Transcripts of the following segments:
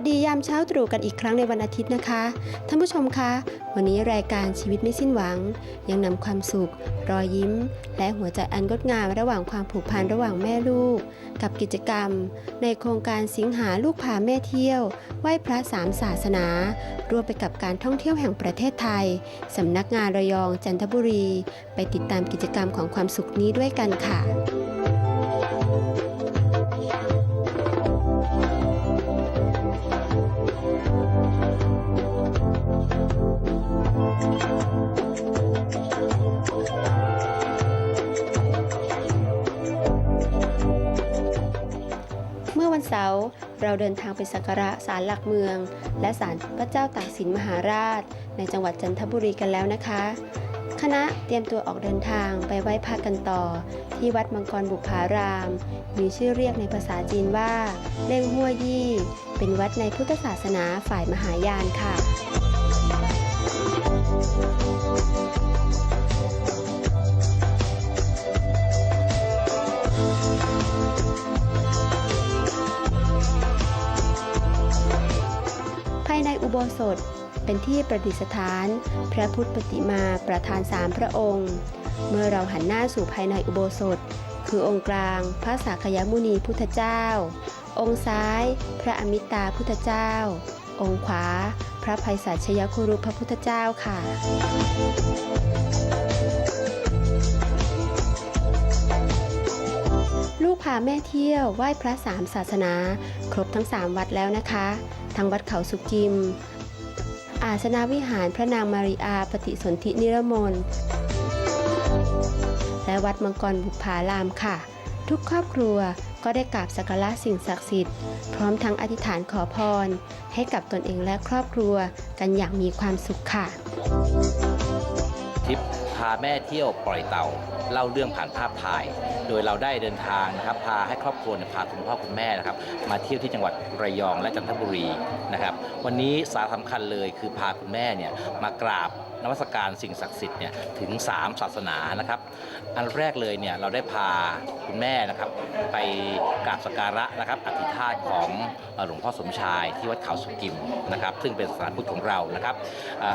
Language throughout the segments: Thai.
วัสดียามเช้าตรู่กันอีกครั้งในวันอาทิตย์นะคะ ท่านผู้ชมคะ วันนี้รายการชีวิตไม่สิ้นหวัง ยังนำความสุข รอยยิ้ม และหัวใจอันงดงามระหว่างความผูกพันระหว่างแม่ลูก กับกิจกรรม ในโครงการสิงหาลูกพาแม่เที่ยวไหว้พระสามศาสนา รวมไปกับการท่องเที่ยวแห่งประเทศไทยสำนักงานระยองจันทบุรี ไปติดตามกิจกรรมของความสุขนี้ด้วยกันค่ะ วันเสาร์เราเดินทางไปสักการะศาลหลักเมือง และศาลพระเจ้าตากสินมหาราช ในจังหวัดจันทบุรีกันแล้วนะคะ คณะเตรียมตัวออกเดินทางไปไหว้พระกันต่อ ที่วัดมังกรบุพาราม มีชื่อเรียกในภาษาจีนว่าเล่งหัวยี่ เป็นวัดในพุทธศาสนาฝ่ายมหายานค่ะายในอุโบสถ เป็นที่ประดิษฐาน พระพุทธปฏิมาประธานสามพระองค์ เมื่อเราหันหน้าสู่ภายในอุโบสถ คือองค์กลาง พระสักยมุนีพุทธเจ้า องค์ซ้าย พระอมิตาพุทธเจ้า องค์ขวา พระภัยสัชยคุรุพระพุทธเจ้าค่ะลูกพาแม่เที่ยวไหว้พระสามศาสนา ครบทั้ง 3 วัดแล้วนะคะ ทางวัดเขาสุกิม อาสนาวิหารพระนางมาริอาปฏิสนธินิรมนและวัดมังกรบุพารามค่ะ ทุกครอบครัวก็ได้กราบสักการะสิ่งศักดิ์สิทธิ์พร้อมทั้งอธิษฐานขอพร ให้กับตนเองและครอบครัวกันอย่างมีความสุขค่ะาแม่เที่ยวปล่อยเต่าเล่าเรื่องผ่านภาพถ่าย โดยเราได้เดินทางนะครับพาให้ครอบครัวเนี่ยพาคุณพ่อคุณแม่นะครับมาเที่ยวที่จังหวัดระยองและจันทบุรีนะครับวันนี้สาระสำคัญเลยคือพาคุณแม่เนี่ยมากราบนมัสการสิ่งศักดิ์สิทธิ์เนี่ยถึง 3 ศาสนานะครับ อันแรกเลยเนี่ยเราได้พาคุณแม่นะครับไปกราบสักการะนะครับอธิษฐานของหลวงพ่อสมชายที่วัดเขาสุกิมนะครับ ซึ่งเป็นสถานพุทธของเรานะครับ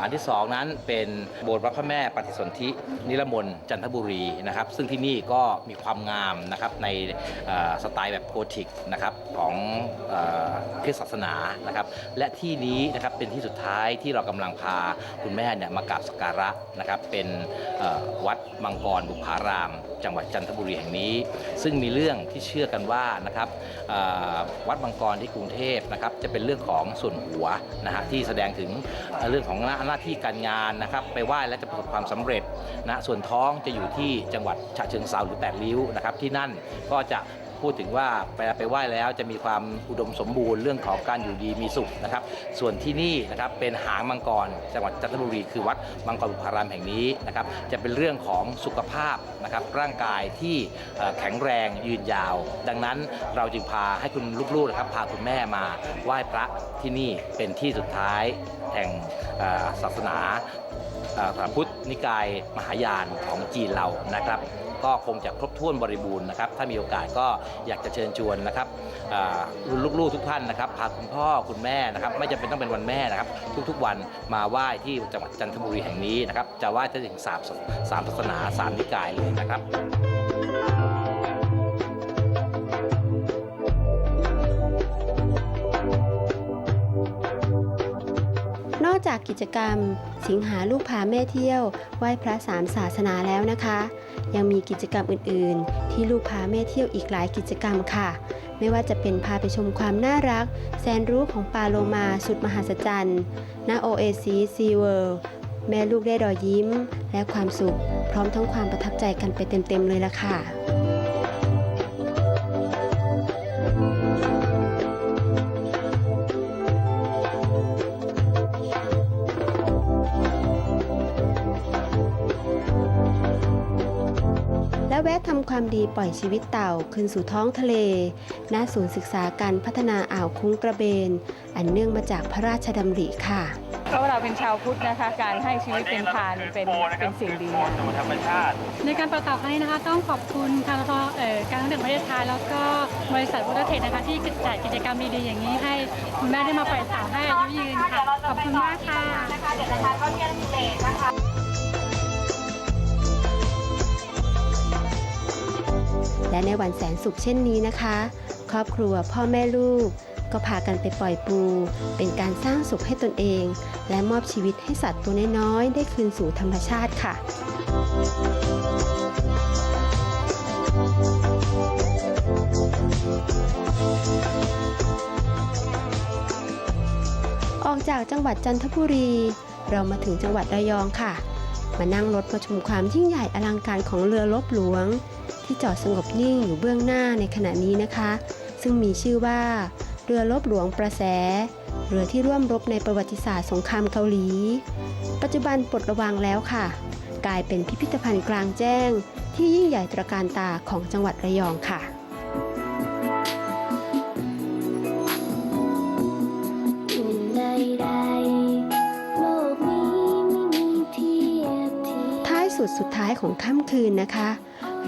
อันที่สองนั้นเป็นโบสถ์วัดพระแม่ปฏิสนธินิรมนจันทบุรีนะครับ ซึ่งที่นี่ก็มีความงามนะครับในสไตล์แบบโกธิกนะครับของเอ่อคริสต์ศาสนานะครับ และที่นี้นะครับเป็นที่สุดท้ายที่เรากำลังพาคุณแม่เนี่ยมากราบสักการะนะครับเป็นวัดมังกรบุพาราม จังหวัดจันทบุรีแห่งนี้ ซึ่งมีเรื่องที่เชื่อกันว่านะครับวัดมังกรที่กรุงเทพนะครับจะเป็นเรื่องของส่วนหัวนะฮะที่แสดงถึงเรื่องของหน้านาที่การงานนะครับไปไหว้แล้วจะประสบความสำเร็จนะส่วนท้องจะอยู่ที่จังหวัดฉะเชิงเซาหรือแปดริ้วนะครับที่นั่นก็จะ พูดถึงว่าไปไปไหว้แล้วจะมีความอุดมสมบูรณ์เรื่องของการอยู่ดีมีสุขนะครับ ส่วนที่นี่นะครับเป็นหางมังกรจังหวัดจันทบุรีคือวัดมังกรบุพารามแห่งนี้นะครับจะเป็นเรื่องของสุขภาพนะครับร่างกายที่แข็งแรงยืนยาว ดังนั้นเราจึงพาให้คุณลูกๆนะครับพาคุณแม่มาไหว้พระที่นี่เป็นที่สุดท้าย แห่งศาสนาพระพุทธนิกายมหายานของจีนเรานะครับ ก็คงจะครบถ้วนบริบูรณ์นะครับ ถ้ามีโอกาสก็อยากจะเชิญชวนนะครับอ่าลูกๆทุกท่านนะครับพาคุณพ่อคุณแม่นะครับ ไม่จำเป็นต้องเป็นวันแม่นะครับ ทุกๆวันมาไหว้ที่จังหวัดจันทบุรีแห่งนี้นะครับ จะไหว้ถึงสามสามศาสนาสามนิกายเลยนะครับ จากกิจกรรม สิงหาลูกพาแม่เที่ยวไหว้พระสามศาสนาแล้วนะคะ ยังมีกิจกรรมอื่น ๆ ที่ลูกพาแม่เที่ยวอีกหลายกิจกรรมค่ะ ไม่ว่าจะเป็นพาไปชมความน่ารัก แสนรู้ของปลาโลมาสุดมหัศจรรย์ณโอเอซีซีเวิลด์แม่ลูกได้รอยยิ้ม และความสุข พร้อมทั้งความประทับใจกันไปเต็ม ๆ เลยละค่ะ และแวะทำความดีปล่อยชีวิตเต่าคืนสู่ท้องทะเล ณ ศูนย์ศึกษาการพัฒนาอ่าวคุ้งกระเบน อันเนื่องมาจากพระราชดำริค่ะ เพราะเราเป็นชาวพุทธนะคะ การให้ชีวิตเป็นทานเป็นเป็นสิ่งดีสู่ธรรมชาติ ในการประกอบครั้งนี้นะคะต้องขอบคุณทางทเอ่อการท่องเที่ยวแห่งประเทศไทยแล้วก็บริษัทพุทธเทศนะคะที่จัดกิจกรรมดีๆอย่างนี้ให้คุณแม่ได้มาปล่อยเต่าให้อายุยืนค่ะขอบคุณมากค่ะ และในวันแสนสุขเช่นนี้นะคะ ครอบครัวพ่อแม่ลูก ก็พากันไปปล่อยปู เป็นการสร้างสุขให้ตนเอง และมอบชีวิตให้สัตว์ตัวน้อยๆ ได้คืนสู่ธรรมชาติค่ะออกจากจังหวัดจันทบุรี เรามาถึงจังหวัดระยองค่ะ มานั่งรถมาชมความยิ่งใหญ่อลังการของเรือรบหลวง ที่จอดสงบนิ่งอยู่เบื้องหน้าในขณะนี้นะคะ ซึ่งมีชื่อว่า เรือรบหลวงประแส เรือที่ร่วมรบในประวัติศาสตร์สงครามเกาหลี ปัจจุบันปลดระวางแล้วค่ะ กลายเป็นพิพิธภัณฑ์กลางแจ้ง ที่ยิ่งใหญ่ตระการตาของจังหวัดระยองค่ะท้ายสุดสุดท้ายของค่ำคืนนะคะ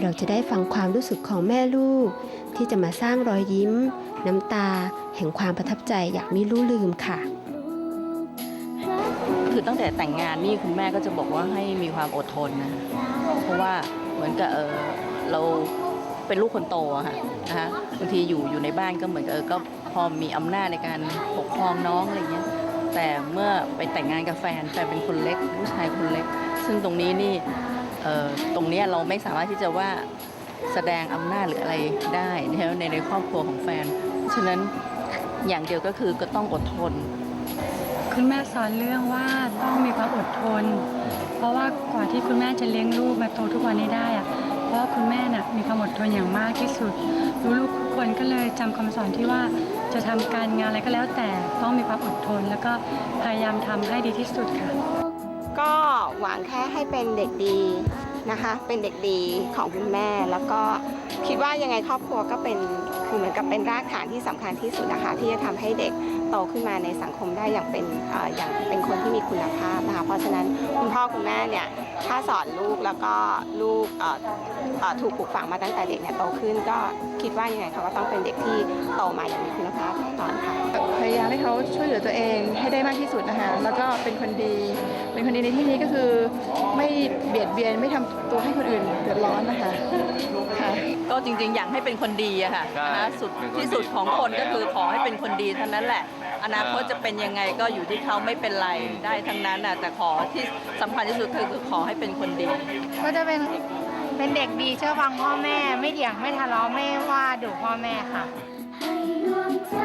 เราจะได้ฟังความรู้สึกของแม่ลูก ที่จะมาสร้างรอยยิ้ม น้ำตา แห่งความประทับใจอย่างไม่รู้ลืมค่ะ คือตั้งแต่แต่งงานนี่คุณแม่ก็จะบอกว่าให้มีความอดทนนะเพราะว่าเหมือนกับเออเราเป็นลูกคนโตอะค่ะนะคะบางทีอยู่อยู่ในบ้านก็เหมือนกับเออก็พอมีอำนาจในการปกครองน้องอะไรเงี้ยแต่เมื่อไปแต่งงานกับแฟนแฟนเป็นคนเล็ก ผู้ชายคนเล็ก ซึ่งตรงนี้นี่ ตรงนี้เราไม่สามารถที่จะว่าแสดงอำนาจหรืออะไรได้ในในครอบครัวของแฟน ฉะนั้นอย่างเดียวก็คือก็ต้องอดทน คุณแม่สอนเรื่องว่าต้องมีความอดทน เพราะว่ากว่าที่คุณแม่จะเลี้ยงลูกมาโตทุกวันนี้ได้อะเพราะคุณแม่น่ะมีความอดทนอย่างมากที่สุดลูกทุกคนก็เลยจำคำสอนที่ว่าจะทำการงานอะไรก็แล้วแต่ต้องมีความอดทน แล้วก็พยายามทำให้ดีที่สุดค่ะ ก็หวังแค่ให้เป็นเด็กดีนะคะ เป็นเด็กดีของคุณแม่ แล้วก็คิดว่ายังไงครอบครัวก็เป็น คือเหมือนกับเป็นรากฐานที่สำคัญที่สุดนะคะที่จะทำให้เด็กโตขึ้นมาในสังคมได้อย่างเป็นเอ่ออย่างเป็นคนที่มีคุณภาพนะคะเพราะฉะนั้นคุณพ่อคุณแม่เนี่ยถ้าสอนลูกแล้วก็ลูกเอ่อเอ่อถูกปลูกฝังมาตั้งแต่เด็กเนี่ยโตขึ้นก็คิดว่ายังไงเขาก็ต้องเป็นเด็กที่โตมาอย่างมีคุณภาพแน่นอนค่ะพยายามให้เขาช่วยเหลือตัวเองให้ได้มากที่สุดนะคะแล้วก็เป็นคนดี เป็นคนดีในที่นี้ก็คือไม่เบียดเบียนไม่ทำตัวให้คนอื่นเดือดร้อนนะคะค่ะก็จริงๆ อยากให้เป็นคนดีอะค่ะใช่นะคะสุดเป็นคนดีที่สุดของคนก็คือขอให้เป็นคนดีเท่านั้นแหละ อนาคตจะเป็นยังไงก็อยู่ที่เขาไม่เป็นไรได้ทั้งนั้นน่ะแต่ขอที่สำคัญที่สุดคือคือขอให้เป็นคนดี ก็จะเป็นเป็นเด็กดีเชื่อฟังพ่อแม่ ไม่เถียงไม่ทะเลาะไม่ว่าดุพ่อแม่ค่ะ ให้ดวงใจ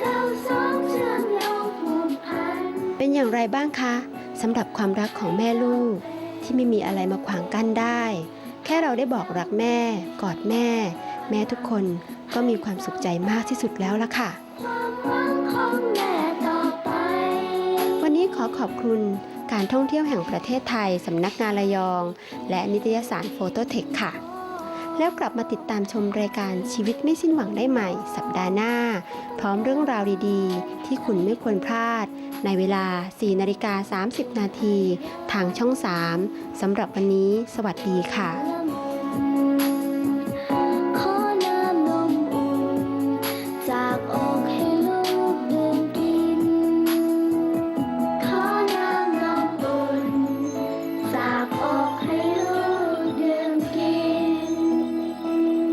เราสองเชื่อมโยงผูกพัน เป็นอย่างไรบ้างคะสำหรับความรักของแม่ลูก ที่ไม่มีอะไรมาขวางกั้นได้ แค่เราได้บอกรักแม่ กอดแม่ แม่ทุกคนก็มีความสุขใจมากที่สุดแล้วละค่ะความหวังของแม่ต่อไปวันนี้ขอขอบคุณการท่องเที่ยวแห่งประเทศไทย สำนักงานระยอง และนิตยสารโฟโตเทคค่ะ แล้วกลับมาติดตามชมรายการชีวิตไม่สิ้นหวังได้ใหม่ สัปดาห์หน้า พร้อมเรื่องราวดีๆ ที่คุณไม่ควรพลาด ในเวลา 4 นาฬิกา 30 นาที ทางช่อง 3 สำหรับวันนี้ สวัสดีค่ะ